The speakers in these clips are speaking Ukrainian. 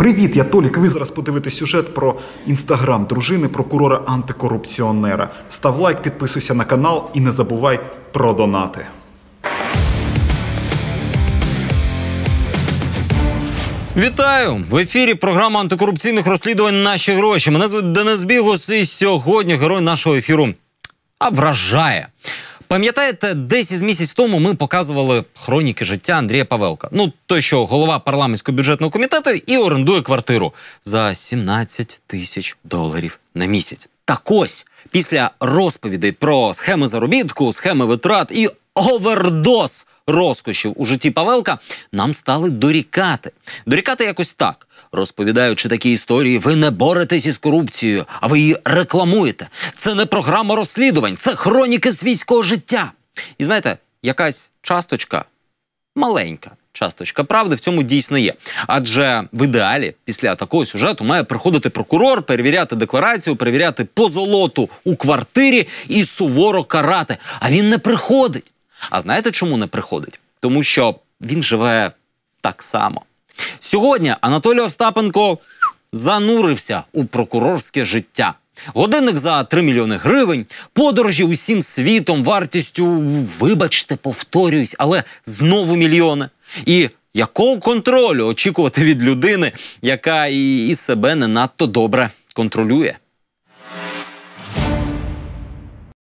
Привіт, я Толік. Ви зараз подивитесь сюжет про інстаграм дружини прокурора антикорупціонера. Став лайк, підписуйся на канал і не забувай про донати. Вітаю в ефірі. Програма антикорупційних розслідувань Наші гроші. Мене звуть Денис Бігус, і сьогодні герой нашого ефіру а вражає. Пам'ятаєте, десь із місяць тому ми показували хроніки життя Андрія Павелка. Ну той, що голова парламентського бюджетного комітету і орендує квартиру за 17 тисяч доларів на місяць. Так ось після розповідей про схеми заробітку, схеми витрат і овердоз розкошів у житті Павелка нам стали дорікати. Дорікати якось так. Розповідаючи такі історії, ви не боретесь із корупцією, а ви її рекламуєте. Це не програма розслідувань, це хроніки світського життя. І знаєте, якась часточка маленька. Часточка правди в цьому дійсно є. Адже в ідеалі після такого сюжету має приходити прокурор, перевіряти декларацію, перевіряти позолоту у квартирі і суворо карати. А він не приходить. А знаєте, чому не приходить? Тому що він живе так само. Сьогодні Анатолій Остапенко занурився у прокурорське життя. Годинник за 3 мільйони гривень, подорожі усім світом вартістю, вибачте, повторююсь, але знову мільйони. І якого контролю очікувати від людини, яка і, і себе не надто добре контролює?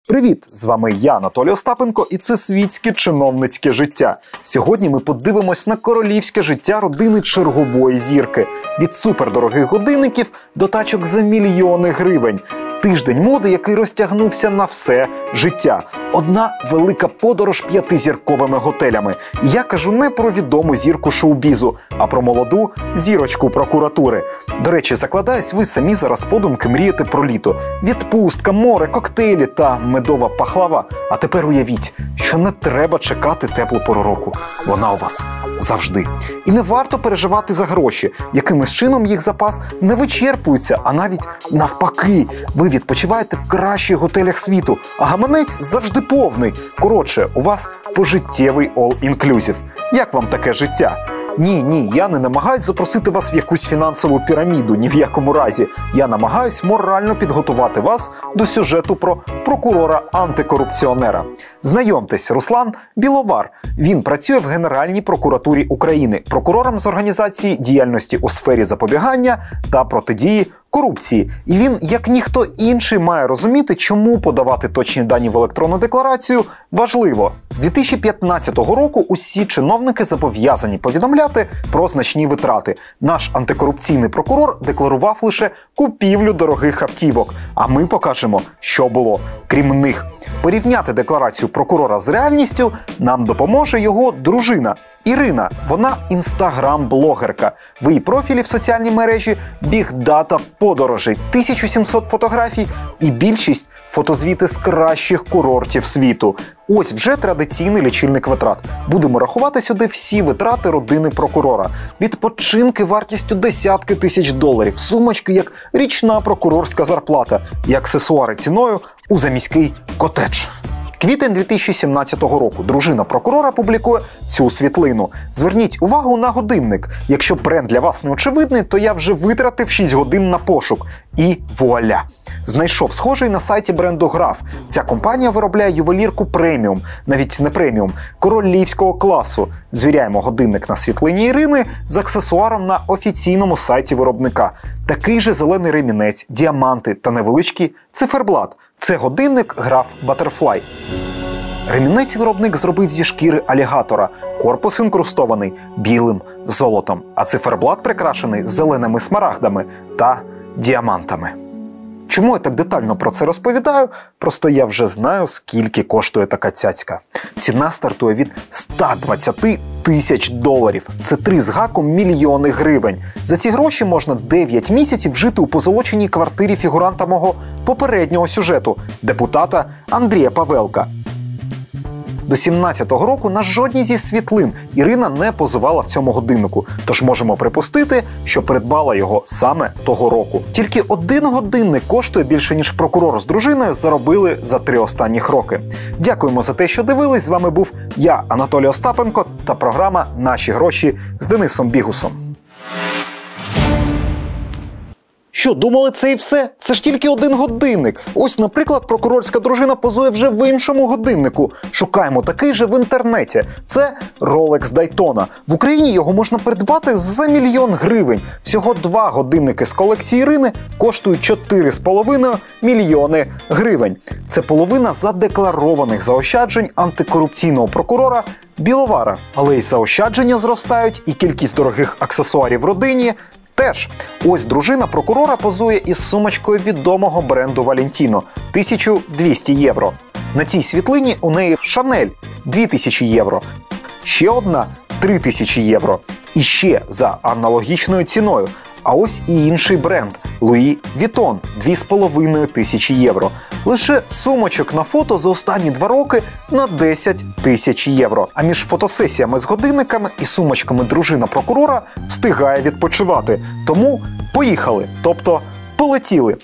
Привіт! З вами я, Анатолій Остапенко, і це світське чиновницьке життя. Сьогодні ми подивимось на королівське життя родини чергової зірки від супердорогих годинників до тачок за мільйони гривень. Тиждень моди, який розтягнувся на все життя. Одна велика подорож п'ятизірковими готелями. Я кажу не про відому зірку шоу-бізу, а про молоду зірочку прокуратури. До речі, закладаюсь, ви самі зараз подумки мрієте про літо. Відпустка, море, коктейлі та медова пахлава. А тепер уявіть, що не треба чекати теплу пору року. Вона у вас завжди. І не варто переживати за гроші. Якимось чином їх запас не вичерпується, а навіть навпаки, ви відпочиваєте в кращих готелях світу, а гаманець завжди повний. Коротше, у вас пожиттєвий all-inclusive. Як вам таке життя? Ні, ні, я не намагаюсь запросити вас в якусь фінансову піраміду. Ні в якому разі. Я намагаюсь морально підготувати вас до сюжету про прокурора антикорупціонера. Знайомтесь, Руслан Біловар. Він працює в Генеральній прокуратурі України, прокурором з організації діяльності у сфері запобігання та протидії корупції. І він, як ніхто інший, має розуміти, чому подавати точні дані в електронну декларацію важливо. З 2015 року усі чиновники зобов'язані повідомляти про значні витрати. Наш антикорупційний прокурор декларував лише купівлю дорогих автівок. А ми покажемо, що було крім них. Порівняти декларацію прокурора з реальністю нам допоможе його дружина. Ірина, вона інстаграм-блогерка. В її профілі в соціальній мережі бігдата подорожей, 1700 фотографій і більшість фотозвіти з кращих курортів світу. Ось вже традиційний лічильник витрат. Будемо рахувати сюди всі витрати родини прокурора. Відпочинки вартістю десятки тисяч доларів, сумочки як річна прокурорська зарплата і аксесуари ціною у заміський котедж. Квітень 2017 року дружина прокурора публікує цю світлину. Зверніть увагу на годинник. Якщо бренд для вас не очевидний, то я вже витратив 6 годин на пошук. І вуаля! Знайшов схожий на сайті бренду Граф. Ця компанія виробляє ювелірку преміум, навіть не преміум, королівського класу. Звіряємо годинник на світлині Ірини з аксесуаром на офіційному сайті виробника. Такий же зелений ремінець, діаманти та невеличкий циферблат. Це годинник граф Батерфлай. Ремінець виробник зробив зі шкіри алігатора. Корпус інкрустований білим золотом, а циферблат прикрашений зеленими смарагдами та діамантами. Чому я так детально про це розповідаю? Просто я вже знаю, скільки коштує така цяцька. Ціна стартує від 120 тисяч доларів. Це три з гаком мільйони гривень. За ці гроші можна 9 місяців жити у позолоченій квартирі фігуранта мого попереднього сюжету депутата Андрія Павелка. До 17-го року на жодній зі світлин Ірина не позувала в цьому годиннику, тож можемо припустити, що придбала його саме того року. Тільки один годинник коштує більше ніж прокурор з дружиною заробили за три останніх роки. Дякуємо за те, що дивились. З вами був я, Анатолій Остапенко, та програма Наші гроші з Денисом Бігусом. Що, думали, це і все? Це ж тільки один годинник. Ось, наприклад, прокурорська дружина позує вже в іншому годиннику. Шукаємо такий же в інтернеті. Це Rolex Daytona. В Україні його можна придбати за мільйон гривень. Всього два годинники з колекції Ірини коштують 4,5 мільйони гривень. Це половина задекларованих заощаджень антикорупційного прокурора Біловара. Але й заощадження зростають, і кількість дорогих аксесуарів родині. Теж ось дружина прокурора позує із сумочкою відомого бренду Валентіно 1200 євро. На цій світлині у неї Шанель 2000 євро. Ще одна 3000 євро. І ще за аналогічною ціною. А ось і інший бренд Луї Вітон 2,5 тисячі євро. Лише сумочок на фото за останні два роки на 10 тисяч євро. А між фотосесіями з годинниками і сумочками дружина прокурора встигає відпочивати. Тому поїхали, тобто полетіли.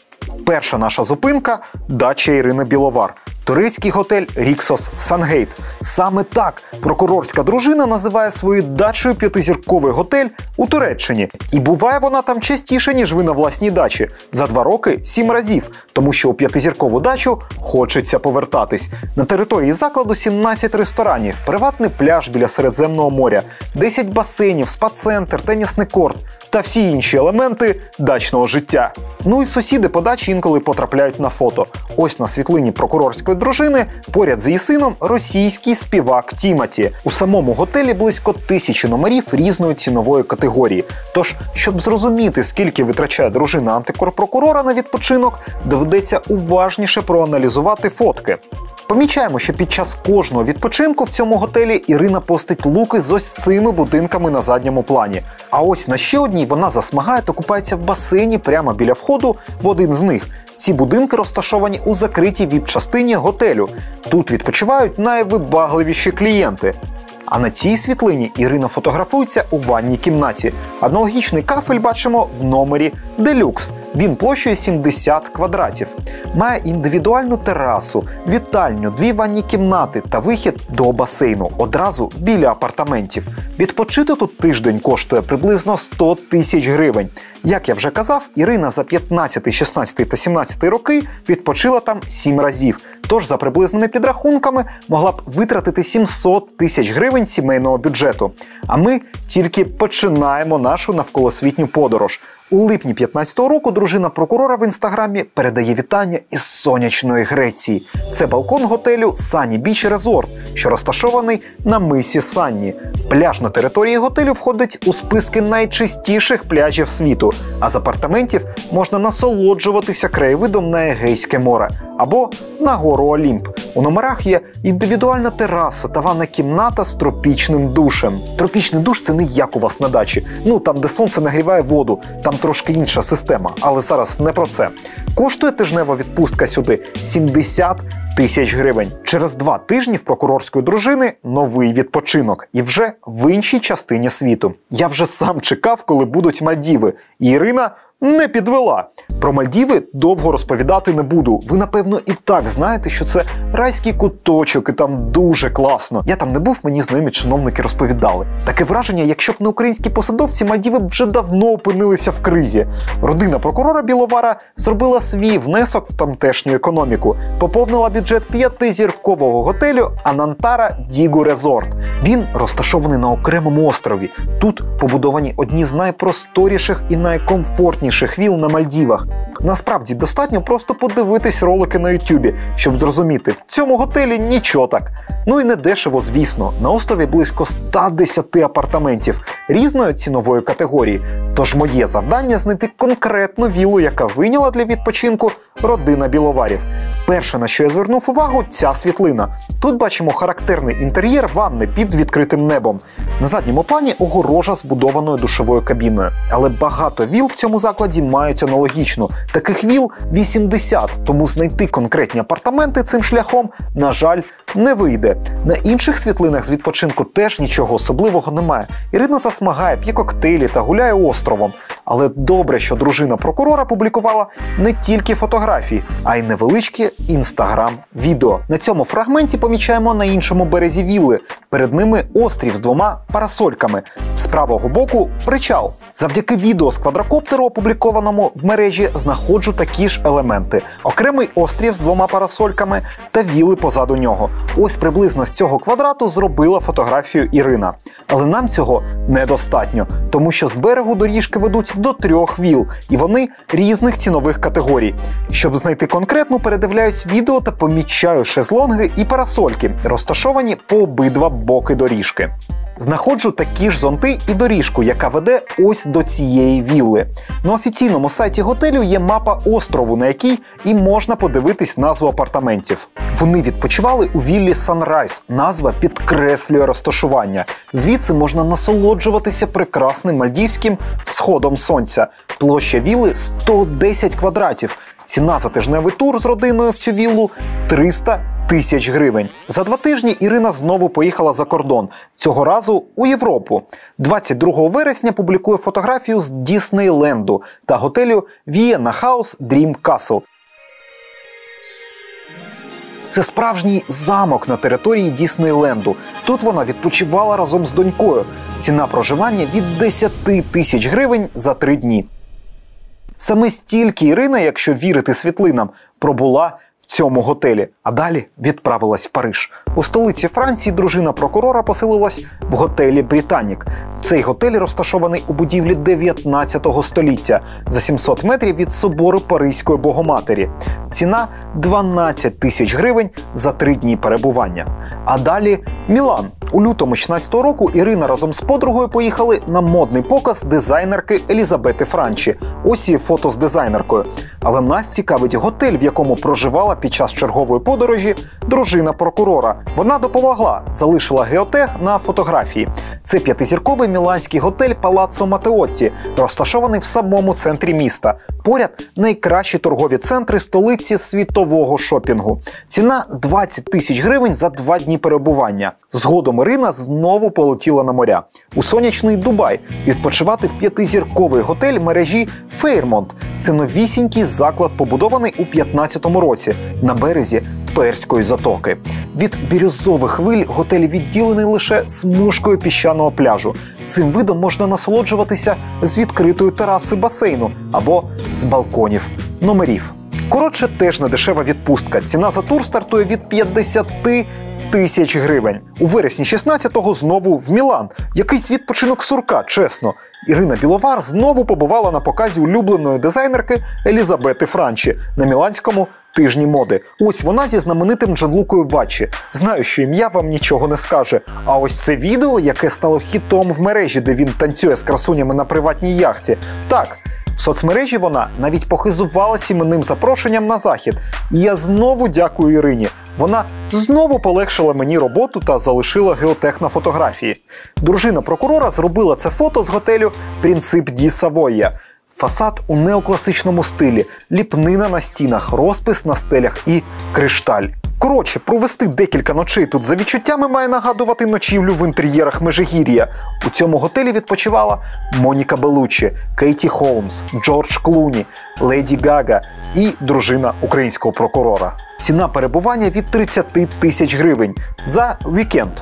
Перша наша зупинка дача Ірини Біловар. Турецький готель Ріксос Сангейт. Саме так прокурорська дружина називає свою дачею п'ятизірковий готель у Туреччині. І буває вона там частіше, ніж ви на власній дачі. За два роки сім разів, тому що у п'ятизіркову дачу хочеться повертатись. На території закладу 17 ресторанів, приватний пляж біля Середземного моря, 10 басейнів, спа-центр, тенісний корт та всі інші елементи дачного життя. Ну і сусіди по дачі інколи потрапляють на фото. Ось на світлині прокурорської дружини поряд з її сином російський співак Тіматі. У самому готелі близько тисячі номерів різної цінової категорії. Тож, щоб зрозуміти, скільки витрачає дружина антикорпрокурора на відпочинок, доведеться уважніше проаналізувати фотки. Помічаємо, що під час кожного відпочинку в цьому готелі Ірина постить луки з ось цими будинками на задньому плані. А ось на ще одній вона засмагає та купається в басейні прямо біля входу в один з них. Ці будинки розташовані у закритій віп-частині готелю. Тут відпочивають найвибагливіші клієнти. А на цій світлині Ірина фотографується у ванній кімнаті. Аналогічний кафель бачимо в номері Делюкс. Він площею 70 квадратів. Має індивідуальну терасу, вітальню, дві ванні кімнати та вихід до басейну одразу біля апартаментів. Відпочити тут тиждень коштує приблизно 100 тисяч гривень. Як я вже казав, Ірина за 15, 16 та 17 роки відпочила там 7 разів. Тож, за приблизними підрахунками, могла б витратити 700 тисяч гривень сімейного бюджету. А ми тільки починаємо нашу навколосвітню подорож. У липні 15-го року дружина прокурора в інстаграмі передає вітання із сонячної Греції. Це балкон готелю Сані Біч Резорт, що розташований на мисі Санні. Пляж на території готелю входить у списки найчистіших пляжів світу, а з апартаментів можна насолоджуватися краєвидом на Егейське море або на гору Олімп. У номерах є індивідуальна тераса та ванна кімната з тропічним душем. Тропічний душ це не як у вас на дачі. Ну там, де сонце нагріває воду, там трошки інша система, але зараз не про це. Коштує тижнева відпустка сюди 70 тисяч гривень. Через два тижні в прокурорської дружини новий відпочинок, і вже в іншій частині світу. Я вже сам чекав, коли будуть Мальдіви. І Ірина не підвела. Про Мальдіви довго розповідати не буду. Ви, напевно, і так знаєте, що це райський куточок, і там дуже класно. Я там не був, мені знайомі чиновники розповідали. Таке враження, якщо б не українські посадовці, Мальдіви б вже давно опинилися в кризі. Родина прокурора Біловара зробила свій внесок в тамтешню економіку, поповнила бюджет п'ятизіркового готелю Анантара Дігу Резорт. Він розташований на окремому острові. Тут побудовані одні з найпросторіших і найкомфортніших віл на Мальдівах. Насправді достатньо просто подивитись ролики на Ютубі, щоб зрозуміти, в цьому готелі нічого так. Ну і не дешево, звісно. На острові близько 110 апартаментів різної цінової категорії. Тож моє завдання знайти конкретну вілу, яка вийняла для відпочинку родина біловарів. Перше, на що я звернув увагу, ця світлина. Тут бачимо характерний інтер'єр ванни під відкритим небом. На задньому плані огорожа збудованою душовою кабіною. Але багато віл в цьому закладі мають аналогічну. Таких віл 80, тому знайти конкретні апартаменти цим шляхом, на жаль, не вийде. На інших світлинах з відпочинку теж нічого особливого немає. Ірина засмагає, п'є коктейлі та гуляє островом. Але добре, що дружина прокурора публікувала не тільки фотографії, а й невеличке інстаграм-відео. На цьому фрагменті помічаємо на іншому березі вілли. Перед ними острів з двома парасольками. З правого боку причал. Завдяки відео з квадрокоптеру, опублікованому в мережі, знаходжу такі ж елементи: окремий острів з двома парасольками та віли позаду нього. Ось приблизно з цього квадрату зробила фотографію Ірина. Але нам цього недостатньо, тому що з берегу доріжки ведуть до трьох віл, і вони різних цінових категорій. Щоб знайти конкретну, передивляюсь відео та помічаю шезлонги і парасольки, розташовані по обидва боки доріжки. Знаходжу такі ж зонти і доріжку, яка веде ось до цієї вілли. На офіційному сайті готелю є мапа острову, на якій і можна подивитись назву апартаментів. Вони відпочивали у віллі Санрайз. Назва підкреслює розташування. Звідси можна насолоджуватися прекрасним мальдівським сходом сонця. Площа вілли 110 квадратів. Ціна за тижневий тур з родиною в цю віллу 300 тисяч гривень. За два тижні Ірина знову поїхала за кордон. Цього разу у Європу. 22 вересня публікує фотографію з Діснейленду та готелю Вієна Хаус Дрім Касл. Це справжній замок на території Діснейленду. Тут вона відпочивала разом з донькою. Ціна проживання від 10 тисяч гривень за три дні. Саме стільки Ірина, якщо вірити світлинам, пробула цьому готелі, а далі відправилась в Париж. У столиці Франції дружина прокурора поселилась в готелі Британік. Цей готель розташований у будівлі 19 століття за 700 метрів від собору Паризької Богоматері. Ціна 12 тисяч гривень за три дні перебування. А далі Мілан. У лютому 16 року Ірина разом з подругою поїхали на модний показ дизайнерки Елізабети Франчі. Ось її фото з дизайнеркою. Але нас цікавить готель, в якому проживала під час чергової подорожі дружина прокурора. Вона допомогла, залишила геотег на фотографії. Це п'ятизірковий міланський готель Палаццо Матеотті, розташований в самому центрі міста. Поряд найкращі торгові центри столиці світового шопінгу. Ціна 20 тисяч гривень за два дні перебування. Згодом Ірина знову полетіла на моря у сонячний Дубай відпочивати в п'ятизірковий готель мережі Фейрмонт. Це новісінький заклад, побудований у 15-му році на березі Перської затоки. Від бірюзових хвиль готель відділений лише смужкою піщаного пляжу. Цим видом можна насолоджуватися з відкритої тераси басейну або з балконів номерів. Коротше, теж не дешева відпустка. Ціна за тур стартує від 50 тисяч гривень. У вересні 16-го знову в Мілан. Якийсь відпочинок сурка, чесно. Ірина Біловар знову побувала на показі улюбленої дизайнерки Елізабети Франчі на міланському тижні моди. Ось вона зі знаменитим Джанлукою Вачі. Знаю, що ім'я вам нічого не скаже. А ось це відео, яке стало хітом в мережі, де він танцює з красунями на приватній яхті. Так. Соцмережі вона навіть похизувалася іменним запрошенням на захід. І я знову дякую Ірині. Вона знову полегшила мені роботу та залишила геотех на фотографії. Дружина прокурора зробила це фото з готелю Принцип Ді Савойя. Фасад у неокласичному стилі, ліпнина на стінах, розпис на стелях і кришталь. Коротше, провести декілька ночей тут за відчуттями має нагадувати ночівлю в інтер'єрах Межигір'я. У цьому готелі відпочивала Моніка Белучі, Кейті Холмс, Джордж Клуні, Леді Гага і дружина українського прокурора. Ціна перебування від 30 тисяч гривень за вікенд.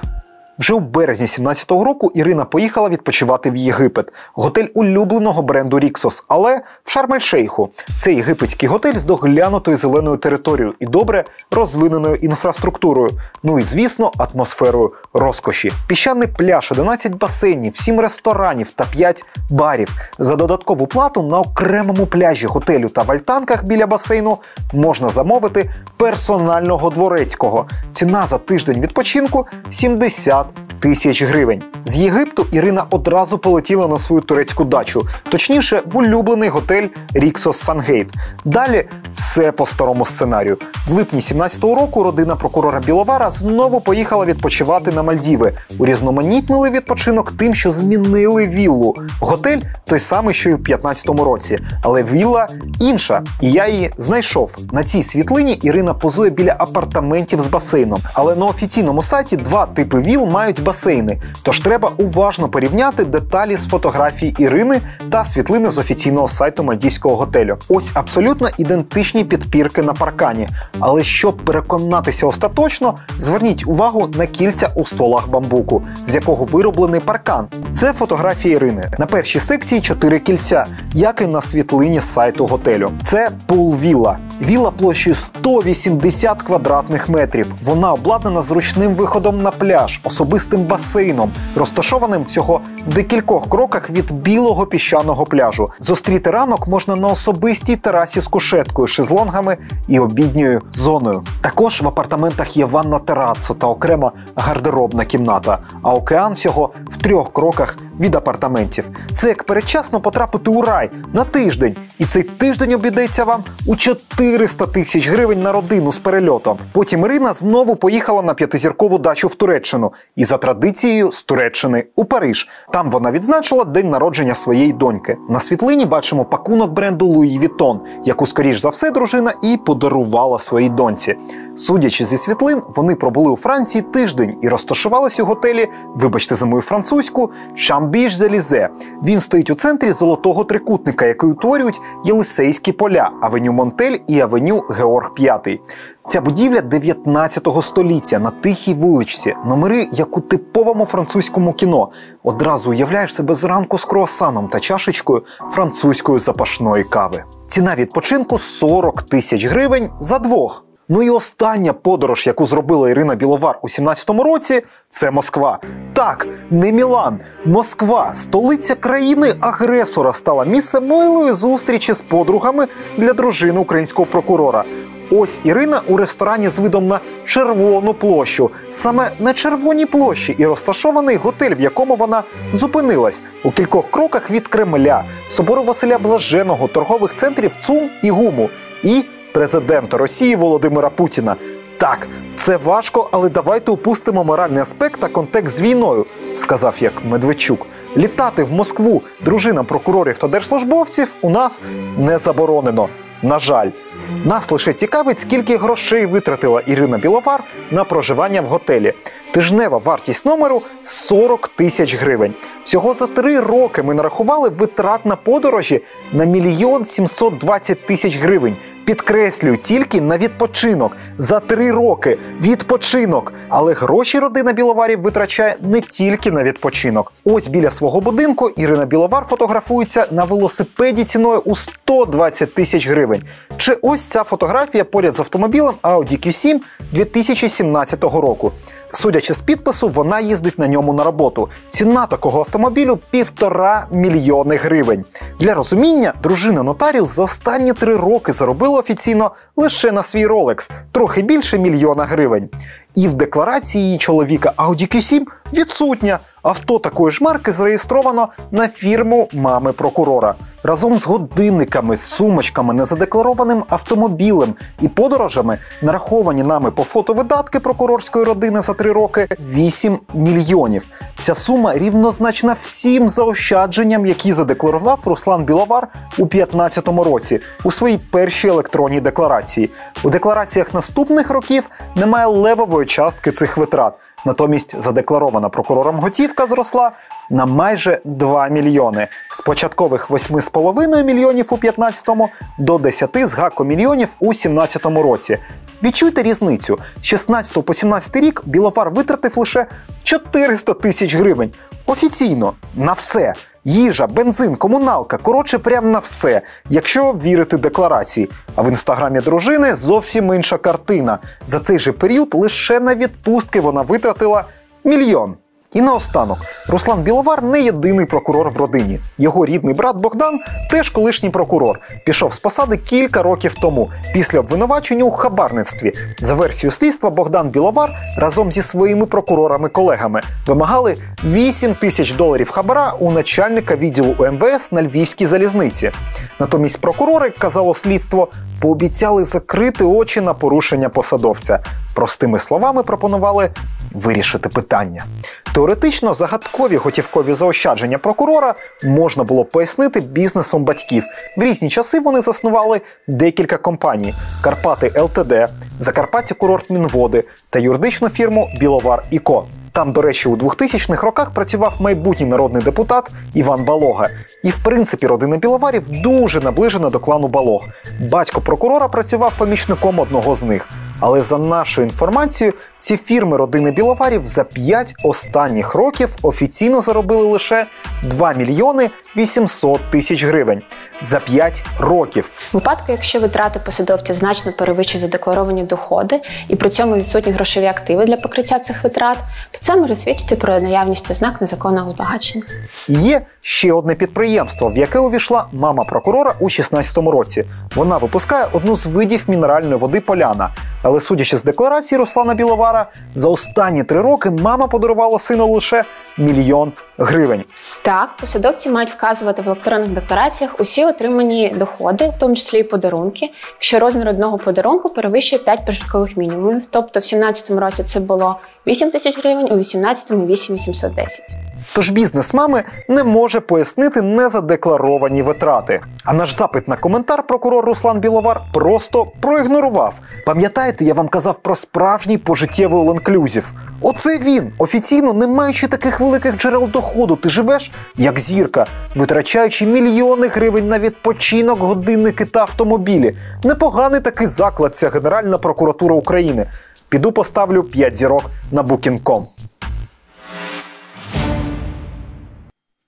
Вже у березні 17-го року Ірина поїхала відпочивати в Єгипет, готель улюбленого бренду Ріксос, але в Шарм-ель-Шейху. Це єгипетський готель з доглянутою зеленою територією і добре розвиненою інфраструктурою. Ну і звісно, атмосферою розкоші. Піщаний пляж, 11 басейнів, 7 ресторанів та 5 барів. За додаткову плату на окремому пляжі готелю та вальтанках біля басейну можна замовити персонального дворецького. Ціна за тиждень відпочинку 70 тисяч гривень. З Єгипту Ірина одразу полетіла на свою турецьку дачу, точніше, в улюблений готель Ріксос Сангейт. Далі все по старому сценарію. В липні 17-го року родина прокурора Біловара знову поїхала відпочивати на Мальдіви. Урізноманітнили відпочинок тим, що змінили віллу. Готель той самий, що й у 15-му році, але вілла інша. І я її знайшов. На цій світлині Ірина позує біля апартаментів з басейном. Але на офіційному сайті два типи віл мають басейн басейни. Тож треба уважно порівняти деталі з фотографій Ірини та світлини з офіційного сайту мальдівського готелю. Ось абсолютно ідентичні підпірки на паркані. Але щоб переконатися остаточно, зверніть увагу на кільця у стволах бамбуку, з якого вироблений паркан. Це фотографії Ірини. На першій секції чотири кільця, як і на світлині сайту готелю. Це пул-вілла. Вілла площею 180 квадратних метрів. Вона обладнана зручним виходом на пляж, особистим басейном, розташованим всього декількох кроках від білого піщаного пляжу. Зустріти ранок можна на особистій терасі з кушеткою, шезлонгами і обідньою зоною. Також в апартаментах є ванна терацу та окрема гардеробна кімната, а океан всього в трьох кроках від апартаментів. Це як передчасно потрапити у рай на тиждень, і цей тиждень обійдеться вам у 400 тисяч гривень на родину з перельотом. Потім Ірина знову поїхала на п'ятизіркову дачу в Туреччину і за традицією з Туреччини у Париж. Там вона відзначила день народження своєї доньки. На світлині бачимо пакунок бренду Louis Vuitton, яку, скоріш за все, дружина і подарувала своїй доньці. Судячи зі світлин, вони пробули у Франції тиждень і розташувалися у готелі, вибачте за мою французьку, Шамбіж Зелізе. Він стоїть у центрі золотого трикутника, який утворюють Єлисейські поля, авеню Монтель і авеню Георг V. Ця будівля 19 століття на тихій вуличці, номери, як у типовому французькому кіно. Одразу уявляєш себе зранку з круасаном та чашечкою французької запашної кави. Ціна відпочинку 40 тисяч гривень за двох. Ну і остання подорож, яку зробила Ірина Біловар у 17-му році, це Москва. Так, не Мілан, Москва, столиця країни-агресора, стала місцем милої зустрічі з подругами для дружини українського прокурора. Ось Ірина у ресторані з видом на червону площу. Саме на червоній площі і розташований готель, в якому вона зупинилась у кількох кроках від Кремля, собору Василя Блаженого, торгових центрів ЦУМ і ГУМу і президента Росії Володимира Путіна. Так, це важко, але давайте упустимо моральний аспект та контекст з війною, сказав як Медведчук. Літати в Москву дружинам прокурорів та держслужбовців у нас не заборонено. На жаль, нас лише цікавить, скільки грошей витратила Ірина Біловар на проживання в готелі. Тижнева вартість номеру 40 тисяч гривень. Всього за три роки ми нарахували витрат на подорожі на мільйон 720 тисяч гривень. Підкреслюю, тільки на відпочинок за три роки. Відпочинок. Але гроші родина Біловарів витрачає не тільки на відпочинок. Ось біля свого будинку Ірина Біловар фотографується на велосипеді ціною у 120 тисяч гривень. Чи ось ця фотографія поряд з автомобілем Audi Q7 2017 року. Судячи з підпису, вона їздить на ньому на роботу. Ціна такого автомобілю півтора мільйони гривень. Для розуміння, дружина Нотаріус за останні три роки заробила офіційно лише на свій Rolex трохи більше мільйона гривень. І в декларації її чоловіка Audi Q7 відсутня. Авто такої ж марки зареєстровано на фірму мами прокурора. Разом з годинниками, сумочками, незадекларованим автомобілем і подорожами нараховані нами по фото видатки прокурорської родини за три роки 8 мільйонів. Ця сума рівнозначна всім заощадженням, які задекларував Руслан Біловар у 2015 році у своїй першій електронній декларації. У деклараціях наступних років немає левової частки цих витрат. Натомість задекларована прокурором готівка зросла на майже 2 мільйони з початкових 8,5 мільйонів у 15-му до 10 з гаком мільйонів у 17-му році. Відчуйте різницю: з 16 по 17 рік Біловар витратив лише 400 тисяч гривень. Офіційно на все. Їжа, бензин, комуналка, коротше, прям на все, якщо вірити декларації. А в інстаграмі дружини зовсім інша картина. За цей же період лише на відпустки вона витратила мільйон. І наостанок, Руслан Біловар не єдиний прокурор в родині. Його рідний брат Богдан теж колишній прокурор. Пішов з посади кілька років тому, після обвинувачення у хабарництві. За версією слідства, Богдан Біловар разом зі своїми прокурорами-колегами вимагали 8 тисяч доларів хабара у начальника відділу УМВС на Львівській залізниці. Натомість прокурори, казало слідство, пообіцяли закрити очі на порушення посадовця. Простими словами пропонували вирішити питання. Теоретично загадкові готівкові заощадження прокурора можна було пояснити бізнесом батьків. В різні часи вони заснували декілька компаній: Карпати ЛТД, Закарпаття курорт Мінводи та юридичну фірму Біловар і Ко. Там, до речі, у 2000-х роках працював майбутній народний депутат Іван Балога. І, в принципі, родина Біловарів дуже наближена до клану Балог. Батько прокурора працював помічником одного з них. Але за нашою інформацією, ці фірми родини Біловарів за 5 останніх років офіційно заробили лише 2 мільйони 800 тисяч гривень за 5 років. В випадку, якщо витрати посадовця значно перевищують задекларовані доходи і при цьому відсутні грошові активи для покриття цих витрат, то це може свідчити про наявність ознак незаконного збагачення. Є ще одне підприємство, в яке увійшла мама прокурора у 16-му році. Вона випускає одну з видів мінеральної води Поляна. Але судячи з декларації Руслана Біловара, за останні три роки мама подарувала сину лише мільйон гривень. Так, посадовці мають вказувати в електронних деклараціях усі отримані доходи, в тому числі і подарунки, якщо розмір одного подарунку перевищує 5 прожиткових мінімумів. Тобто в 2017 році це було 8 тисяч гривень, у 2018 – 8810. Тож бізнес мами не може пояснити незадекларовані витрати. А наш запит на коментар прокурор Руслан Біловар просто проігнорував. Пам'ятаєте, я вам казав про справжній пожиттєвий all-inclusive? Оце він, офіційно не маючи таких великих джерел доходу, ти живеш як зірка, витрачаючи мільйони гривень на відпочинок, годинники та автомобілі. Непоганий такий заклад ця Генеральна прокуратура України. Піду поставлю 5 зірок на Booking.com.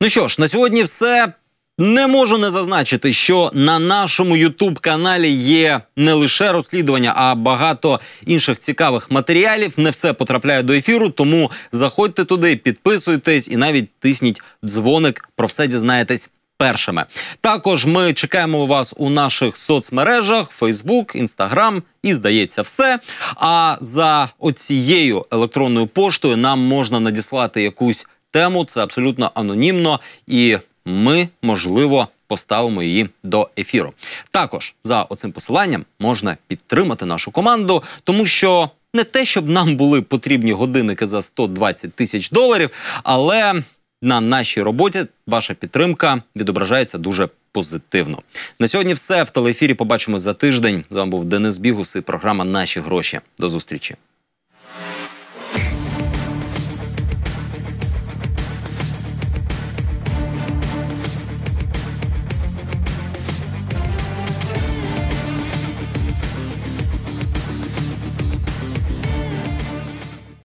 Ну що ж, на сьогодні все. Не можу не зазначити, що на нашому Ютуб каналі є не лише розслідування, а багато інших цікавих матеріалів. Не все потрапляє до ефіру, тому заходьте туди, підписуйтесь і навіть тисніть дзвоник. Про все дізнаєтесь першими. Також ми чекаємо вас у наших соцмережах: Facebook, Instagram і здається, все. А за оцією електронною поштою нам можна надіслати якусь тему. Це абсолютно анонімно і ми, можливо, поставимо її до ефіру. Також за оцим посиланням можна підтримати нашу команду, тому що не те, щоб нам були потрібні годинники за 120 тисяч доларів, але на нашій роботі ваша підтримка відображається дуже позитивно. На сьогодні все в телеефірі. Побачимось за тиждень. З вами був Денис Бігус і програма Наші гроші. До зустрічі.